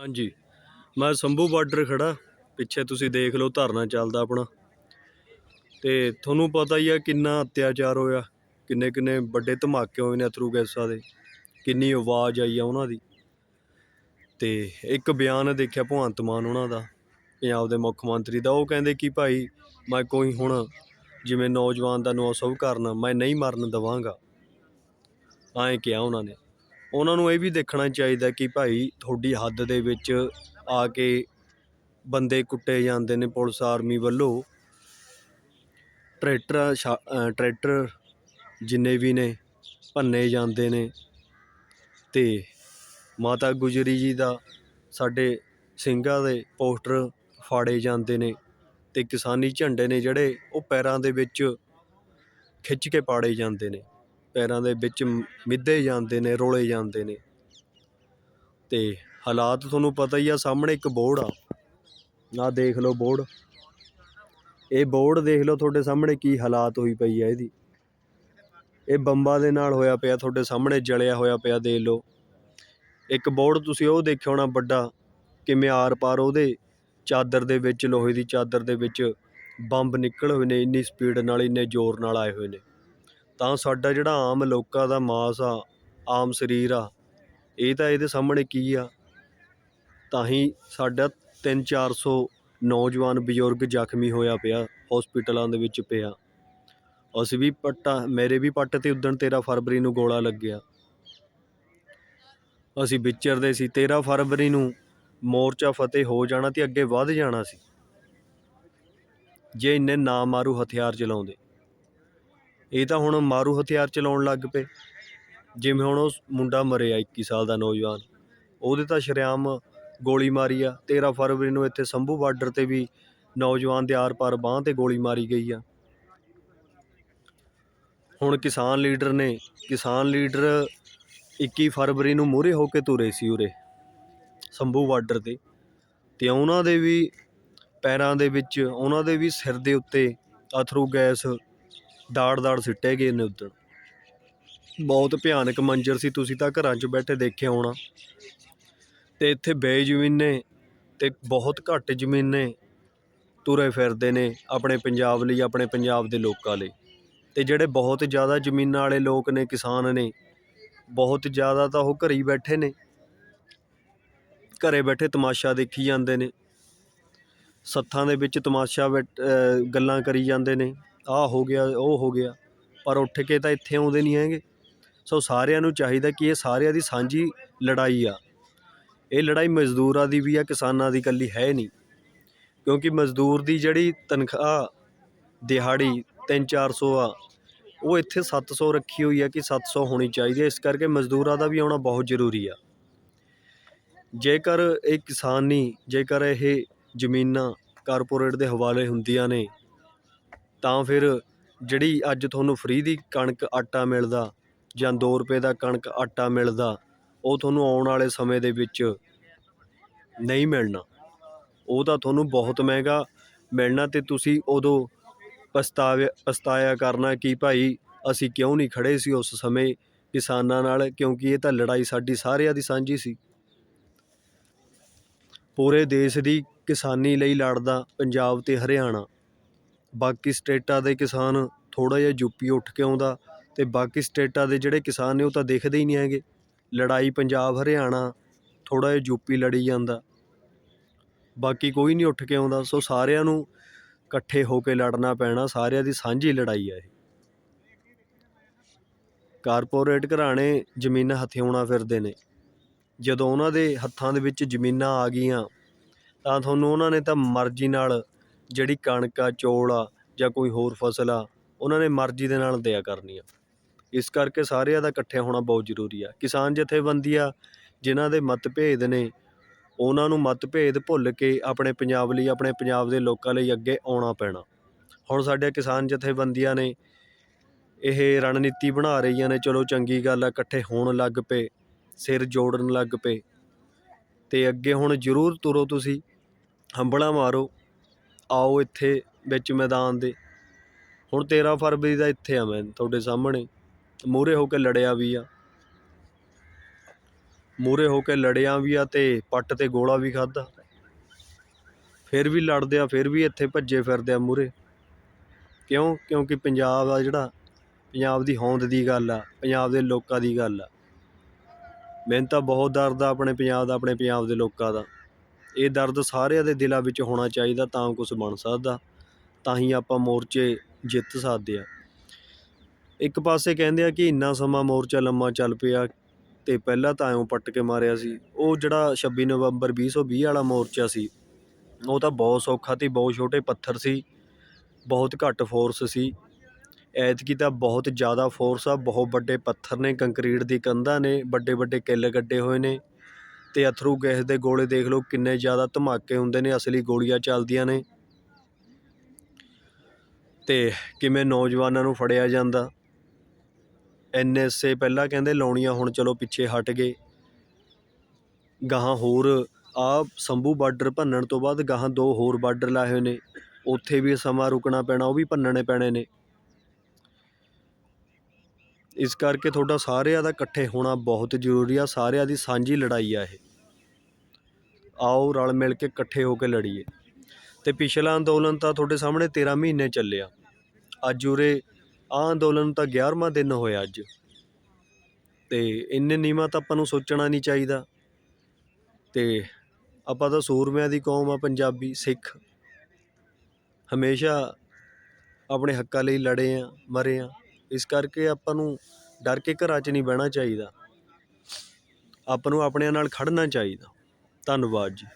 ਹਾਂਜੀ। ਮੈਂ ਸੰਭੂ ਬਾਰਡਰ ਖੜਾ। ਪਿੱਛੇ ਤੁਸੀਂ ਦੇਖ ਲਓ, ਧਰਨਾ ਚੱਲਦਾ ਆਪਣਾ। ਤੇ ਤੁਹਾਨੂੰ ਪਤਾ ਹੀ ਆ ਕਿੰਨਾ ਅਤਿਆਚਾਰ ਹੋਇਆ। ਕਿੰਨੇ ਕਿੰਨੇ ਵੱਡੇ ਧਮਾਕੇ ਹੋਏ ਨੇ ਅਥਰੂ ਗੈਸਾਂ ਦੇ। ਕਿੰਨੀ ਆਵਾਜ਼ ਆਈ ਆ ਉਹਨਾਂ ਦੀ। ਤੇ ਇੱਕ ਬਿਆਨ ਦੇਖਿਆ ਭਗਵੰਤ ਮਾਨ ਉਹਨਾਂ ਦਾ, ਪੰਜਾਬ ਦੇ ਮੁੱਖ ਮੰਤਰੀ ਦਾ। ਉਹ ਕਹਿੰਦੇ ਕਿ ਭਾਈ, ਮੈਂ ਕੋਈ ਹੁਣ ਜਿਵੇਂ ਨੌਜਵਾਨ ਦਾ ਨੌਸਵ ਕਰਨਾ, ਮੈਂ ਨਹੀਂ ਮਰਨ ਦਵਾਂਗਾ। ਐਂ ਕਿਹਾ ਉਹਨਾਂ ਨੇ। ਉਹਨਾਂ ਨੂੰ ਇਹ ਵੀ ਦੇਖਣਾ ਚਾਹੀਦਾ ਕਿ ਭਾਈ ਤੁਹਾਡੀ ਹੱਦ ਦੇ ਵਿੱਚ ਆ ਕੇ ਬੰਦੇ ਕੁੱਟੇ ਜਾਂਦੇ ਨੇ ਪੁਲਿਸ ਆਰਮੀ ਵੱਲੋਂ। ਟਰੈਕਟਰ, ਸ਼ਾ- ਟਰੈਕਟਰ ਜਿੰਨੇ ਵੀ ਨੇ, ਭੰਨੇ ਜਾਂਦੇ ਨੇ। ਤੇ ਮਾਤਾ ਗੁਜਰੀ ਜੀ ਦਾ, ਸਾਡੇ ਸਿੰਘਾਂ ਦੇ ਪੋਸਟਰ ਫਾੜੇ ਜਾਂਦੇ ਨੇ ਤੇ ਕਿਸਾਨੀ ਝੰਡੇ ਨੇ ਜਿਹੜੇ ਉਹ ਪੈਰਾਂ ਦੇ ਵਿੱਚ ਖਿੱਚ ਕੇ ਪਾੜੇ ਜਾਂਦੇ ਨੇ। ਪੈਰਾਂ ਦੇ ਵਿੱਚ ਮਿੱਧੇ ਜਾਂਦੇ ਨੇ, ਰੋਲੇ ਜਾਂਦੇ ਨੇ। ਤੇ ਹਾਲਾਤ ਤੁਹਾਨੂੰ ਪਤਾ ਹੀ ਆ, ਸਾਹਮਣੇ ਇੱਕ ਬੋਰਡ ਆ। ਨਾ ਦੇਖ ਲਓ ਬੋਰਡ। ਇਹ ਬੋਰਡ ਦੇਖ ਲਓ, ਤੁਹਾਡੇ ਸਾਹਮਣੇ ਕੀ ਹਾਲਾਤ ਹੋਈ ਪਈ ਆ ਇਹਦੀ। ਇਹ ਬੰਬਾਂ ਦੇ ਨਾਲ ਹੋਇਆ ਪਿਆ, ਤੁਹਾਡੇ ਸਾਹਮਣੇ ਜਲਿਆ ਹੋਇਆ ਪਿਆ, ਦੇਖ ਲਓ। ਇੱਕ ਬੋਰਡ ਤੁਸੀਂ ਉਹ ਦੇਖਿਆ ਹੋਣਾ ਵੱਡਾ, ਕਿਵੇਂ ਆਰ ਪਾਰ ਉਹਦੇ ਚਾਦਰ ਦੇ ਵਿੱਚ, ਲੋਹੇ ਦੀ ਚਾਦਰ ਦੇ ਵਿੱਚ ਬੰਬ ਨਿਕਲ ਹੋਏ ਨੇ, ਇੰਨੀ ਸਪੀਡ ਨਾਲ, ਇੰਨੇ ਜ਼ੋਰ ਨਾਲ ਆਏ ਹੋਏ ਨੇ। ਤਾਂ ਸਾਡਾ ਜਿਹੜਾ ਆਮ ਲੋਕਾਂ ਦਾ ਮਾਸ ਆ, ਆਮ ਸਰੀਰ ਆ, ਇਹ ਤਾਂ ਇਹਦੇ ਸਾਹਮਣੇ ਕੀ ਆ? ਤਾਂ ਹੀ ਸਾਡਾ 3-400 ਨੌਜਵਾਨ ਬਜ਼ੁਰਗ ਜ਼ਖਮੀ ਹੋਇਆ ਪਿਆ ਹਸਪੀਟਲਾਂ ਦੇ ਵਿੱਚ ਪਿਆ। ਅਸੀਂ ਵੀ ਪੱਟਾ, ਮੇਰੇ ਵੀ ਪੱਟ ਤੇ ਉਦਣ 13 ਫਰਵਰੀ ਨੂੰ ਗੋਲਾ ਲੱਗਿਆ। ਅਸੀਂ ਵਿਚਰਦੇ ਸੀ 13 ਫਰਵਰੀ ਨੂੰ ਮੋਰਚਾ ਫਤਿਹ ਹੋ ਜਾਣਾ ਤੇ ਅੱਗੇ ਵੱਧ ਜਾਣਾ ਸੀ। ਜੇ ਇੰਨੇ ਨਾ ਮਾਰੂ ਹਥਿਆਰ ਚਲਾਉਂਦੇ। ਇਹ ਤਾਂ ਹੁਣ ਮਾਰੂ ਹਥਿਆਰ ਚਲਾਉਣ ਲੱਗ ਪਏ। ਜਿਵੇਂ ਹੁਣ ਉਹ ਮੁੰਡਾ ਮਰਿਆ 21 ਸਾਲ ਦਾ ਨੌਜਵਾਨ। ਉਹਦੇ ਤਾਂ ਸ਼ਰੇਆਮ ਗੋਲੀ ਮਾਰੀ ਆ। 13 ਫਰਵਰੀ ਨੂੰ ਇੱਥੇ ਸੰਭੂ ਬਾਰਡਰ ਤੇ ਵੀ ਨੌਜਵਾਨ ਦੇ ਆਰ-ਪਾਰ ਬਾਂਹ ਤੇ ਗੋਲੀ ਮਾਰੀ ਗਈ ਆ। ਹੁਣ ਕਿਸਾਨ ਲੀਡਰ ਨੇ, ਕਿਸਾਨ ਲੀਡਰ 21 ਫਰਵਰੀ ਨੂੰ ਮੂਹਰੇ ਹੋ ਕੇ ਤੁਰੇ ਸੀ ਉਰੇ, ਸੰਭੂ ਬਾਰਡਰ ਤੇ। ਤੇ ਉਹਨਾਂ ਦੇ ਵੀ ਪੈਰਾਂ ਦੇ ਵਿੱਚ, ਉਹਨਾਂ ਦੇ ਵੀ ਸਿਰ ਦੇ ਉੱਤੇ ਅਥਰੂ ਗੈਸ ਦਾੜ-ਦਾੜ ਸਿੱਟੇ ਗਏ ਨੇ ਉਦੋਂ ਬਹੁਤ ਭਿਆਨਕ ਮੰਜ਼ਰ ਸੀ, ਤੁਸੀਂ ਤਾਂ ਘਰਾਂ 'ਚ ਬੈਠੇ ਦੇਖਿਆ ਹੋਣਾ। ਤੇ ਇੱਥੇ ਬੇਜ਼ਮੀਨ ਨੇ ਤੇ ਬਹੁਤ ਘੱਟ ਜ਼ਮੀਨ ਨੇ, ਤੁਰੇ ਫਿਰਦੇ ਨੇ ਆਪਣੇ ਪੰਜਾਬ ਲਈ, ਆਪਣੇ ਪੰਜਾਬ ਦੇ ਲੋਕਾਂ ਲਈ। ਤੇ ਜਿਹੜੇ ਬਹੁਤ ਜ਼ਿਆਦਾ ਜ਼ਮੀਨਾਂ ਵਾਲੇ ਲੋਕ ਨੇ, ਕਿਸਾਨ ਨੇ, ਬਹੁਤ ਜ਼ਿਆਦਾ ਤਾਂ ਉਹ ਘਰੇ ਹੀ ਬੈਠੇ ਨੇ। ਘਰੇ ਬੈਠੇ ਤਮਾਸ਼ਾ ਦੇਖੀ ਜਾਂਦੇ ਨੇ। ਸੱਥਾਂ ਦੇ ਵਿੱਚ ਤਮਾਸ਼ਾ ਬੈਠ- ਗੱਲਾਂ ਕਰੀ ਜਾਂਦੇ ਨੇ। ਆਹ ਹੋ ਗਿਆ, ਉਹ ਹੋ ਗਿਆ। ਪਰ ਉੱਠ ਕੇ ਤਾਂ ਇੱਥੇ ਆਉਂਦੇ ਨਹੀਂ ਹੈਗੇ। ਸੋ ਸਾਰਿਆਂ ਨੂੰ ਚਾਹੀਦਾ ਕਿ ਇਹ ਸਾਰਿਆਂ ਦੀ ਸਾਂਝੀ ਲੜਾਈ ਆ। ਇਹ ਲੜਾਈ ਮਜ਼ਦੂਰਾਂ ਦੀ ਵੀ ਆ, ਕਿਸਾਨਾਂ ਦੀ ਇਕੱਲੀ ਹੈ ਨਹੀਂ। ਕਿਉਂਕਿ ਮਜ਼ਦੂਰ ਦੀ ਜਿਹੜੀ ਤਨਖਾਹ, ਦਿਹਾੜੀ 3-400 ਆ, ਉਹ ਇੱਥੇ 700 ਰੱਖੀ ਹੋਈ ਆ ਕਿ 700 ਹੋਣੀ ਚਾਹੀਦੀ ਹੈ ਇਸ ਕਰਕੇ ਮਜ਼ਦੂਰਾਂ ਦਾ ਵੀ ਆਉਣਾ ਬਹੁਤ ਜ਼ਰੂਰੀ ਆ। ਜੇਕਰ ਇਹ ਕਿਸਾਨੀ, ਜੇਕਰ ਇਹ ਜ਼ਮੀਨਾਂ ਕਾਰਪੋਰੇਟ ਦੇ ਹਵਾਲੇ ਹੁੰਦੀਆਂ ਨੇ ਤਾਂ ਫਿਰ ਜਿਹੜੀ ਅੱਜ ਤੁਹਾਨੂੰ ਫ੍ਰੀ ਦੀ ਕਣਕ ਆਟਾ ਮਿਲਦਾ ਜਾਂ ਦੋ ਰੁਪਏ ਦਾ ਕਣਕ ਆਟਾ ਮਿਲਦਾ, ਉਹ ਤੁਹਾਨੂੰ ਆਉਣ ਵਾਲੇ ਸਮੇਂ ਦੇ ਵਿੱਚ ਨਹੀਂ ਮਿਲਣਾ। ਉਹ ਤਾਂ ਤੁਹਾਨੂੰ ਬਹੁਤ ਮਹਿੰਗਾ ਮਿਲਣਾ ਅਤੇ ਤੁਸੀਂ ਉਦੋਂ ਪਛਤਾਵੇ, ਪਛਤਾਇਆ ਕਰਨਾ ਕਿ ਭਾਈ ਅਸੀਂ ਕਿਉਂ ਨਹੀਂ ਖੜ੍ਹੇ ਸੀ ਉਸ ਸਮੇਂ ਕਿਸਾਨਾਂ ਨਾਲ, ਕਿਉਂਕਿ ਇਹ ਤਾਂ ਲੜਾਈ ਸਾਡੀ ਸਾਰਿਆਂ ਦੀ ਸਾਂਝੀ ਸੀ। ਪੂਰੇ ਦੇਸ਼ ਦੀ ਕਿਸਾਨੀ ਲਈ ਲੜਦਾ ਪੰਜਾਬ ਅਤੇ ਹਰਿਆਣਾ। ਬਾਕੀ ਸਟੇਟਾਂ ਦੇ ਕਿਸਾਨ ਥੋੜ੍ਹਾ ਜਿਹਾ ਯੂ ਪੀ ਉੱਠ ਕੇ ਆਉਂਦਾ ਅਤੇ ਬਾਕੀ ਸਟੇਟਾਂ ਦੇ ਜਿਹੜੇ ਕਿਸਾਨ ਨੇ ਉਹ ਤਾਂ ਦਿਖਦੇ ਹੀ ਨਹੀਂ ਹੈਗੇ। ਲੜਾਈ ਪੰਜਾਬ, ਹਰਿਆਣਾ, ਥੋੜ੍ਹਾ ਜਿਹਾ ਯੂ ਪੀ ਲੜੀ ਜਾਂਦਾ। ਬਾਕੀ ਕੋਈ ਨਹੀਂ ਉੱਠ ਕੇ ਆਉਂਦਾ, ਸੋ ਸਾਰਿਆਂ ਨੂੰ ਇਕੱਠੇ ਹੋ ਕੇ ਲੜਨਾ ਪੈਣਾ, ਸਾਰਿਆਂ ਦੀ ਸਾਂਝੀ ਲੜਾਈ ਹੈ ਇਹ। ਕਾਰਪੋਰੇਟ ਘਰਾਣੇ ਜ਼ਮੀਨਾਂ ਹਥਿਆਉਣਾ ਫਿਰਦੇ ਨੇ। ਜਦੋਂ ਉਹਨਾਂ ਦੇ ਹੱਥਾਂ ਦੇ ਵਿੱਚ ਜ਼ਮੀਨਾਂ ਆ ਗਈਆਂ, ਤਾਂ ਤੁਹਾਨੂੰ ਉਹਨਾਂ ਨੇ ਤਾਂ ਮਰਜ਼ੀ ਨਾਲ ਜਿਹੜੀ ਕਣਕ ਆ, ਚੌਲ ਆ ਜਾਂ ਕੋਈ ਹੋਰ ਫਸਲ ਆ, ਉਹਨਾਂ ਨੇ ਮਰਜ਼ੀ ਦੇ ਨਾਲ ਦਿਆ ਕਰਨੀ ਆ ਇਸ ਕਰਕੇ ਸਾਰਿਆਂ ਦਾ ਇਕੱਠੇ ਹੋਣਾ ਬਹੁਤ ਜ਼ਰੂਰੀ ਆ। ਕਿਸਾਨ ਜਥੇਬੰਦੀਆਂ ਜਿਨ੍ਹਾਂ ਦੇ ਮਤਭੇਦ ਨੇ, ਉਹਨਾਂ ਨੂੰ ਮਤਭੇਦ ਭੁੱਲ ਕੇ ਆਪਣੇ ਪੰਜਾਬ ਲਈ, ਆਪਣੇ ਪੰਜਾਬ ਦੇ ਲੋਕਾਂ ਲਈ ਅੱਗੇ ਆਉਣਾ ਪੈਣਾ। ਹੁਣ ਸਾਡੇ ਕਿਸਾਨ ਜਥੇਬੰਦੀਆਂ ਨੇ ਇਹ ਰਣਨੀਤੀ ਬਣਾ ਰਹੀਆਂ ਨੇ, ਚਲੋ ਚੰਗੀ ਗੱਲ ਆ, ਇਕੱਠੇ ਹੋਣ ਲੱਗ ਪਏ, ਸਿਰ ਜੋੜਨ ਲੱਗ ਪਏ। ਤੇ ਅੱਗੇ ਹੁਣ ਜ਼ਰੂਰ ਤੁਰੋ ਤੁਸੀਂ ਹੰਬਲਾ ਮਾਰੋ। ਆਓ ਇੱਥੇ ਵਿੱਚ ਮੈਦਾਨ ਦੇ। ਹੁਣ 13 ਫਰਵਰੀ ਦਾ ਇੱਥੇ ਆ ਮੈਂ ਤੁਹਾਡੇ ਸਾਹਮਣੇ। ਮੂਹਰੇ ਹੋ ਕੇ ਲੜਿਆ ਵੀ ਆ। ਮੂਹਰੇ ਹੋ ਕੇ ਲੜਿਆ ਵੀ ਆ ਤੇ ਪੱਟ ਤੇ ਗੋਲਾ ਵੀ ਖਾਦਾ ਫਿਰ ਵੀ ਲੜਦੇ ਆ, ਫਿਰ ਵੀ ਇੱਥੇ ਭੱਜੇ ਫਿਰਦੇ ਆ ਮੂਹਰੇ। ਕਿਉਂ? ਕਿਉਂਕਿ ਪੰਜਾਬ ਆ ਜਿਹੜਾ, ਪੰਜਾਬ ਦੀ ਹੋਂਦ ਦੀ ਗੱਲ ਆ, ਪੰਜਾਬ ਦੇ ਲੋਕਾਂ ਦੀ ਗੱਲ ਆ। ਮੈਨੂੰ ਤਾਂ ਬਹੁਤ ਦਰਦ ਆ ਆਪਣੇ ਪੰਜਾਬ ਦਾ, ਆਪਣੇ ਪੰਜਾਬ ਦੇ ਲੋਕਾਂ ਦਾ। ਇਹ ਦਰਦ ਸਾਰਿਆਂ ਦੇ ਦਿਲਾਂ ਵਿੱਚ ਹੋਣਾ ਚਾਹੀਦਾ ਤਾਂ ਕੁਝ ਬਣ ਸਕਦਾ। ਤਾਂ ਹੀ ਆਪਾਂ ਮੋਰਚੇ ਜਿੱਤ ਸਕਦੇ ਆ ਇੱਕ ਪਾਸੇ ਕਹਿੰਦੇ ਆ ਕਿ ਇੰਨਾ ਸਮਾਂ ਮੋਰਚਾ ਲੰਮਾ ਚੱਲ ਪਿਆ ਤੇ ਪਹਿਲਾਂ ਤਾਂ ਐਂ ਪੱਟ ਕੇ ਮਾਰਿਆ ਸੀ। ਉਹ ਜਿਹੜਾ 26 ਨਵੰਬਰ 2020 ਵਾਲਾ ਮੋਰਚਾ ਸੀ, ਉਹ ਤਾਂ ਬਹੁਤ ਸੌਖਾ ਤੇ ਬਹੁਤ ਛੋਟੇ ਪੱਥਰ ਸੀ, ਬਹੁਤ ਘੱਟ ਫੋਰਸ ਸੀ। ਐਤਕੀ ਤਾਂ ਬਹੁਤ ਜ਼ਿਆਦਾ ਫੋਰਸ ਆ, ਬਹੁਤ ਵੱਡੇ ਪੱਥਰ ਨੇ ਕੰਕਰੀਟ ਦੀ ਕੰਧਾਂ ਨੇ, ਵੱਡੇ ਵੱਡੇ ਕਿੱਲ ਗੱਡੇ ਹੋਏ ਨੇ। ਅਤੇ ਅਥਰੂ ਗੈਸ ਦੇ ਗੋਲੇ ਦੇਖ ਲਓ ਕਿੰਨੇ ਜ਼ਿਆਦਾ ਧਮਾਕੇ ਹੁੰਦੇ ਨੇ, ਅਸਲੀ ਗੋਲੀਆਂ ਚੱਲਦੀਆਂ ਨੇ। ਅਤੇ ਕਿਵੇਂ ਨੌਜਵਾਨਾਂ ਨੂੰ ਫੜਿਆ ਜਾਂਦਾ। ਐਨਐਸਏ ਪਹਿਲਾਂ ਕਹਿੰਦੇ ਲਾਉਣੀਆਂ, ਹੁਣ ਚਲੋ ਪਿੱਛੇ ਹਟ ਗਏ। ਗਾਹਾਂ ਹੋਰ, ਆ ਸੰਭੂ ਬਾਰਡਰ ਭੰਨਣ ਤੋਂ ਬਾਅਦ ਗਾਹਾਂ ਦੋ ਹੋਰ ਬਾਰਡਰ ਲਾਏ ਹੋਏ ਨੇ। ਉੱਥੇ ਵੀ ਸਮਾਂ ਰੁਕਣਾ ਪੈਣਾ, ਉਹ ਵੀ ਭੰਨਣੇ ਪੈਣੇ ਨੇ। ਇਸ ਕਰਕੇ ਤੁਹਾਡਾ ਸਾਰਿਆਂ ਦਾ ਇਕੱਠੇ ਹੋਣਾ ਬਹੁਤ ਜ਼ਰੂਰੀ ਆ, ਸਾਰਿਆਂ ਦੀ ਸਾਂਝੀ ਲੜਾਈ ਆ ਇਹ। ਆਓ ਰਲ ਮਿਲ ਕੇ ਇਕੱਠੇ ਹੋ ਕੇ ਲੜੀਏ। ਤੇ ਪਿਛਲਾ ਅੰਦੋਲਨ ਤਾਂ ਤੁਹਾਡੇ ਸਾਹਮਣੇ 13 ਮਹੀਨੇ ਚੱਲਿਆ। ਅੱਜ ਉਰੇ ਆ ਅੰਦੋਲਨ ਤਾਂ 11ਵਾਂ ਦਿਨ ਹੋਇਆ ਅੱਜ। ਤੇ ਇੰਨੇ ਨੀਵਾਂ ਤਾਂ ਆਪਾਂ ਨੂੰ ਸੋਚਣਾ ਨਹੀਂ ਚਾਹੀਦਾ। ਤੇ ਆਪਾਂ ਤਾਂ ਸੂਰਮਿਆਂ ਦੀ ਕੌਮ ਆ ਪੰਜਾਬੀ, ਸਿੱਖ। ਹਮੇਸ਼ਾ ਆਪਣੇ ਹੱਕਾਂ ਲਈ ਲੜੇ ਆ, ਮਰੇ ਆ। ਇਸ ਕਰਕੇ ਆਪਾਂ ਨੂੰ ਡਰ ਕੇ ਘਰਾਂ 'ਚ ਨਹੀਂ ਬਹਿਣਾ ਚਾਹੀਦਾ। ਆਪਾਂ ਨੂੰ ਆਪਣਿਆਂ ਨਾਲ ਖੜ੍ਹਨਾ ਚਾਹੀਦਾ। ਧੰਨਵਾਦ ਜੀ।